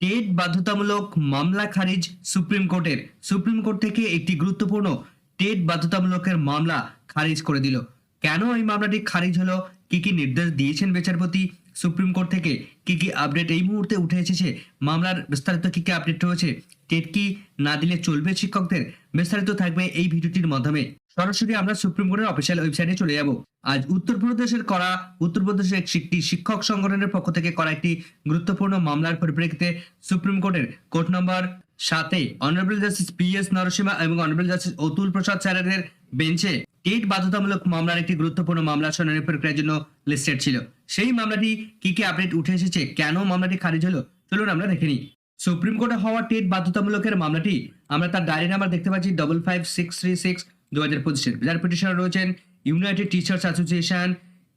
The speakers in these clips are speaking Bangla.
টেট বাধ্যতামূলক মামলা খারিজ সুপ্রিম কোর্টের। সুপ্রিম কোর্ট থেকে একটি গুরুত্বপূর্ণ টেট বাধ্যতামূলকের মামলা খারিজ করে দিল। কেন এই মামলাটি খারিজ হলো? কি কি নির্দেশ দিয়েছেন বিচারপতি? সুপ্রিম কোর্ট থেকে কি কি আপডেট এই মুহূর্তে উঠে এসেছে? মামলার বিস্তারিত কি কি আপডেট রয়েছে? টেট কি না দিলে চলবে শিক্ষকদের? বিস্তারিত থাকবে এই ভিডিওটির মাধ্যমে। সরাসরি আমরা সুপ্রিম কোর্টের অফিসিয়াল ওয়েবসাইটে চলে যাব। আজ উত্তরপ্রদেশের করা, উত্তরপ্রদেশের একটি শিক্ষক সংগঠনের পক্ষ থেকে করা একটি গুরুত্বপূর্ণ মামলার পরিপ্রেক্ষিতে সুপ্রিম কোর্টের কোর্ট নম্বর সাতে honourable justice P S Narasimha এবং অনারেবল জাস্টিস অতুল প্রসাদ স্যারের বেঞ্চে টেট বাধ্যতামূলক মামলার একটি গুরুত্বপূর্ণ মামলা শুনানি প্রক্রিয়ার জন্য লিস্টেড ছিল। সেই মামলাটি কি কি আপডেট উঠে এসেছে? কেন মামলাটি খারিজ হলো? চলুন আমরা দেখে নিই। সুপ্রিম কোর্টে হওয়া টেট বাধ্যতামূলকের মামলাটি আমরা তার ডায়েরি নাম্বার দেখতে পাচ্ছি double five six three six দু হাজার পঁচিশের। যার পিটিশনার রয়েছেন ইউনাইটেড টিচার্স অ্যাসোসিয়েশন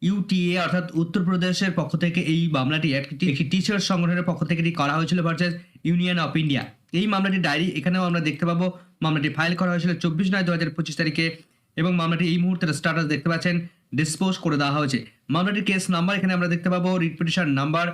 ইউটিএ অর্থাৎ উত্তরপ্রদেশের পক্ষ থেকে এই মামলাটি একটি টিচার্স সংগঠনের পক্ষ থেকে এটি করা হয়েছিল ভার্সেস ইউনিয়ন অফ ইন্ডিয়া এই মামলাটি ডায়েরি এখানেও আমরা দেখতে পাবো। মামলাটি ফাইল করা হয়েছিল চব্বিশ নয় দু হাজার পঁচিশ তারিখে। এবং মামলাটি এই মুহূর্তের স্ট্যাটাস দেখতে পাচ্ছেন ডিসপোজ করে দেওয়া হয়েছে। মামলাটির কেস নাম্বার এখানে আমরা দেখতে পাবো writ petition number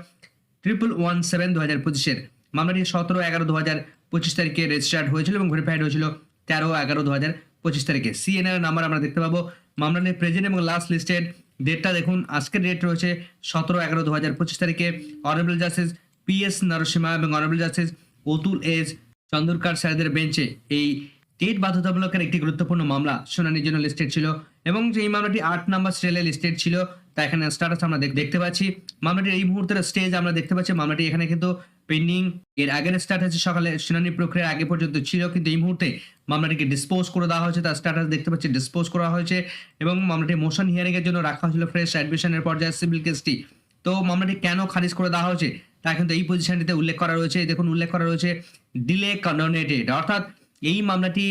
triple one seven দু হাজার পঁচিশের। মামলাটি সতেরো এগারো দু হাজার পঁচিশ তারিখে রেজিস্টার্ড হয়েছিল এবং ভেরিফাইড হয়েছিল তেরো এগারো দু হাজার পঁচিশ তারিখে। সিএনআর নাম্বার আমরা দেখতে পাবো। মামলাটির প্রেজেন্ট এবং লাস্ট লিস্টেড ডেটটা দেখুন, আজকের ডেট রয়েছে সতেরো এগারো দু হাজার পঁচিশ তারিখে। Honourable justice P S Narasimha এবং honourable justice Atul S Chandurkar স্যারদের বেঞ্চে এই টেট বাধ্যতামূলকের একটি গুরুত্বপূর্ণ মামলা শুনানির জন্য লিস্টেড ছিল এবং যে এই মামলাটি আট নাম্বার স্টেলে লিস্টেড ছিল, তা এখানে স্ট্যাটাস আমরা দেখতে পাচ্ছি। মামলাটির এই মুহূর্তের স্টেজ আমরা দেখতে পাচ্ছি। মামলাটি এখানে কিন্তু পেন্ডিং এর আগের হয়েছে সকালে শুনানি প্রক্রিয়ার আগে পর্যন্ত ছিল, কিন্তু এই মুহূর্তে মামলাটিকে ডিসপোজ করে দেওয়া হয়েছে, তার স্ট্যাটাস দেখতে পাচ্ছি ডিসপোজ করা হয়েছে এবং মামলাটি মোশন হিয়ারিং এর জন্য রাখা হয়েছিল ফ্রেশ অ্যাডমিশনের পর্যায়ে সিভিল কেসটি তো মামলাটি কেন খারিজ করে দেওয়া হয়েছে, তা কিন্তু এই পজিশনটিতে উল্লেখ করা রয়েছে। দেখুন, উল্লেখ করা রয়েছে ডিলে কন্ডোনেটেড অর্থাৎ এই মামলাটি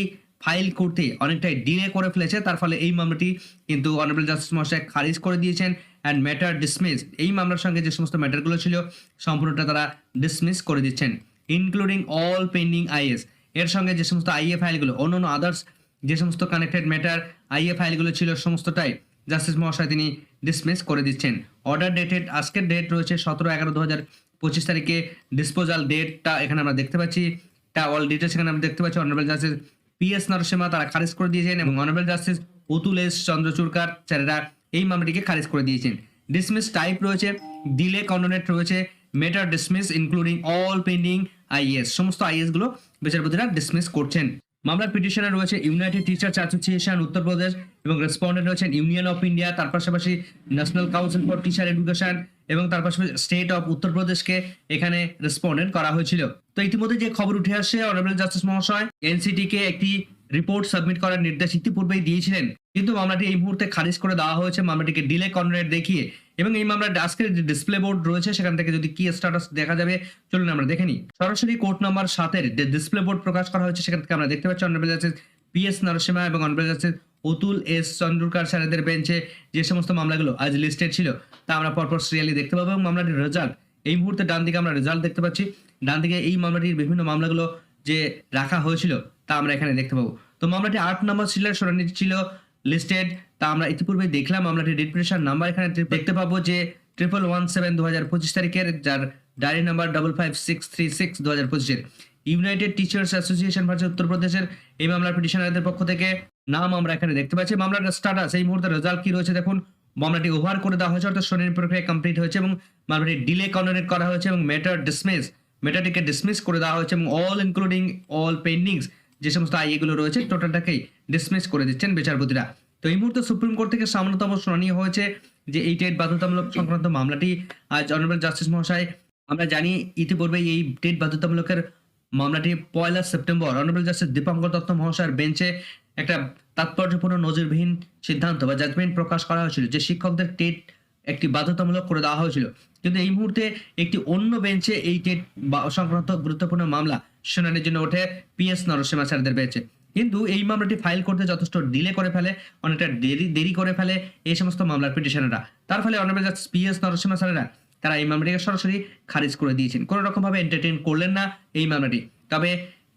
ফাইল করতে অনেকটাই ডিলে করে ফেলেছে, তার ফলে এই মামলাটি কিন্তু অনারেবল জাস্টিস মহাশয় খারিজ করে দিয়েছেন অ্যান্ড ম্যাটার ডিসমিস এই মামলার সঙ্গে যে সমস্ত ম্যাটারগুলো ছিল, সম্পূর্ণটা তারা ডিসমিস করে দিচ্ছেন ইনক্লুডিং অল পেন্ডিং আইএস এর সঙ্গে যে সমস্ত আইএ ফাইলগুলো অন্য অন্য আদার্স যে সমস্ত কানেক্টেড ম্যাটার আইএ ফাইলগুলো ছিল, সমস্তটাই জাস্টিস মহাশয় তিনি ডিসমিস করে দিচ্ছেন। অর্ডার ডেটেড আজকের ডেট রয়েছে সতেরো এগারো দু হাজার পঁচিশ তারিখে। ডিসপোজাল ডেটটা এখানে আমরা দেখতে পাচ্ছি। তা অল ডিটেলস এখানে আমরা দেখতে পাচ্ছি honourable justice P S Narasimha তারা খারিজ করে দিয়েছেন এবং honourable justice Atul S Chandrachurkar স্যারেরা এই মামলাটিকে খারিজ করে দিয়েছেন। ডিসমিস টাইপ রয়েছে ডিলে কন্ডোনেট রয়েছে matter dismiss including all pending IAs সমস্ত আইএসগুলো বিচারপতিরা ডিসমিস করছেন। মামলার পিটিশনে রয়েছে ইউনাইটেড টিচার্স অ্যাসোসিয়েশন উত্তরপ্রদেশ এবং রেসপন্ডেন্ট রয়েছেন ইউনিয়ন অফ ইন্ডিয়া তার পাশাপাশি national council for teacher education এবং তার পাশাপাশি স্টেট অফ উত্তরপ্রদেশকে এখানে রেসপন্ডেন্ট করা হয়েছিল। তো ইতিমধ্যে যে খবর উঠে আসছে অনারেবল জাস্টিস মহাশয় এনসিটি কে একটি রিপোর্ট সাবমিট করার নির্দেশ ইতিপূর্বেই দিয়েছিলেন। কিন্তু মামলাটি এই মুহূর্তে খারিজ করে দেওয়া হয়েছে, মামলাটিকে ডিলে কন্ডোনেট দেখিয়ে। এবং এই মামলার আজকের যে ডিসপ্লে বোর্ড রয়েছে, সেখান থেকে যদি কি স্ট্যাটাস দেখা যাবে, চলুন আমরা দেখে নিই। সরাসরি কোর্ট নাম্বার সাতের যে ডিসপ্লে বোর্ড প্রকাশ করা হয়েছে, সেখান থেকে আমরা দেখতে পাচ্ছি honourable justice P S Narasimha এবং honourable justice Atul S Chandrakar স্যারেদের বেঞ্চে যে সমস্ত মামলাগুলো আজ লিস্টেড ছিল, তা আমরা পরপর সিরিয়ালি দেখতে পাবো এবং মামলাটির রেজাল্ট এই মুহূর্তে ডান দিকে আমরা রেজাল্ট দেখতে পাচ্ছি। ডান দিকে এই মামলাটির বিভিন্ন মামলাগুলো যে রাখা হয়েছিল, তা আমরা এখানে দেখতে পাবো। তো মামলাটি আট নম্বর সিলের শুনানি ছিল লিস্টেড তা আমরা ইতিপূর্বে দেখলাম মামলাটির রিপ্রেশন নাম্বার এখানে দেখতে পাবো যে ট্রিপল ওয়ান সেভেন দু হাজার পঁচিশ তারিখের, যার diary number double five six three six দু হাজার পঁচিশের। ইউনাইটেড টিচার্স অ্যাসোসিয়েশন ভার্সেস উত্তরপ্রদেশের এই মামলার পিটিশনারদের পক্ষ থেকে নাম আমরা এখানে দেখতে পাচ্ছি। মামলার স্ট্যাটাস এই মুহূর্তে রেজাল্ট কি রয়েছে দেখুন। মামলাটি ওভার করে দেওয়া হয়েছে, অর্থাৎ শুনানি প্রক্রিয়া কমপ্লিট হয়েছে এবং মামলাটি ডিলে কন্ডোনেট করা হয়েছে এবং ম্যাটার ডিসমিস মেটাটিকে ডিসমিস করে দেওয়া হয়েছে এবং অল ইনক্লুডিং অল পেন্ডিংস যে সমস্ত আইএগুলো রয়েছে টোটালটাকেই ডিসমিস করে দিচ্ছেন বিচারপতিরা। তো এই মুহূর্তে সুপ্রিম কোর্ট থেকে সামান্যতম শুনানি হয়েছে যে এই টেট বাধ্যতামূলক সংক্রান্ত মামলাটি আজ অনারেবল জাস্টিস মহাশয় আমরা জানি ইতিপূর্বে এই টেট বাধ্যতামূলকের মামলাটি পয়লা September honourable justice Dipankar Datta মহাশয়ের বেঞ্চে একটা তাৎপর্যপূর্ণ, নজিরবিহীন সিদ্ধান্ত বা জাজমেন্ট প্রকাশ করা হয়েছিল, যে শিক্ষকদের টেট একটি বাধ্যতামূলক করে দেওয়া হয়েছিল। কিন্তু এই মুহূর্তে একটি অন্য বেঞ্চে এই টেট সংক্রান্ত গুরুত্বপূর্ণ মামলা শুনানির জন্য ওঠে পিএস নরসিমা স্যারদের বেঞ্চে কিন্তু এই মামলাটি ফাইল করতে যথেষ্ট ডিলে করে ফেলে, অনেকটা দেরি দেরি করে ফেলে এই সমস্ত মামলার পিটিশনাররা তার ফলে অনেক পিএস নরসিমা স্যারেরা, তারা এই মামলাটিকে সরাসরি খারিজ করে দিয়েছেন। কোনো রকমভাবে এন্টারটেইন করলেন না এই মামলাটি। তবে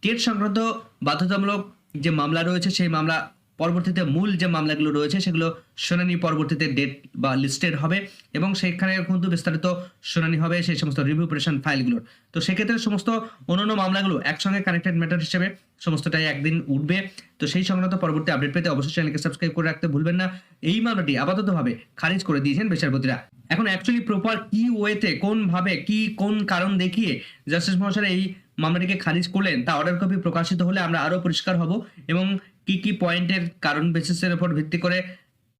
টেট সংক্রান্ত বাধ্যতামূলক যে মামলা রয়েছে, সেই মামলা পরবর্তীতে মূল যে মামলাগুলো রয়েছে, সেগুলো শুনানি পরবর্তীতে ডেট বা লিস্টেড হবে এবং সেখানে কিন্তু বিস্তারিত শুনানি হবে সেই সমস্ত রিভিউ পিটিশন ফাইলগুলোর তো সেক্ষেত্রে সমস্ত অন্যান্য মামলাগুলো একসঙ্গে কানেক্টেড ম্যাটার হিসেবে সমস্তটাই একদিন উঠবে। তো সেই সংক্রান্ত পরবর্তী আপডেট পেতে অবশ্যই চ্যানেলকে সাবস্ক্রাইব করে রাখতে ভুলবেন না। এই মামলাটি আপাততভাবে খারিজ করে দিয়েছেন বিচারপতিরা। এখন অ্যাকচুয়ালি প্রপার কি ওয়েতে কোন ভাবে কি, কোন কারণ দেখিয়ে জাস্টিস মহাশয় এই মামলাটিকে খারিজ করলেন তা অর্ডার কপি প্রকাশিত হলে আমরা আরও পরিষ্কার হব এবং কি কি পয়েন্টের কারণ বেসিসের উপর ভিত্তি করে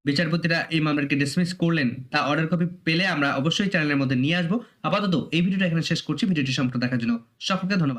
বিচারপতিরা এই মামলাকে ডিসমিস করলেন, তা অর্ডার কপি পেলে আমরা অবশ্যই চ্যানেলের মধ্যে নিয়ে আসব। আপাতত এই ভিডিওটা এখানে শেষ করছি। ভিডিওটি সম্পূর্ণ দেখার জন্য সকলকে ধন্যবাদ।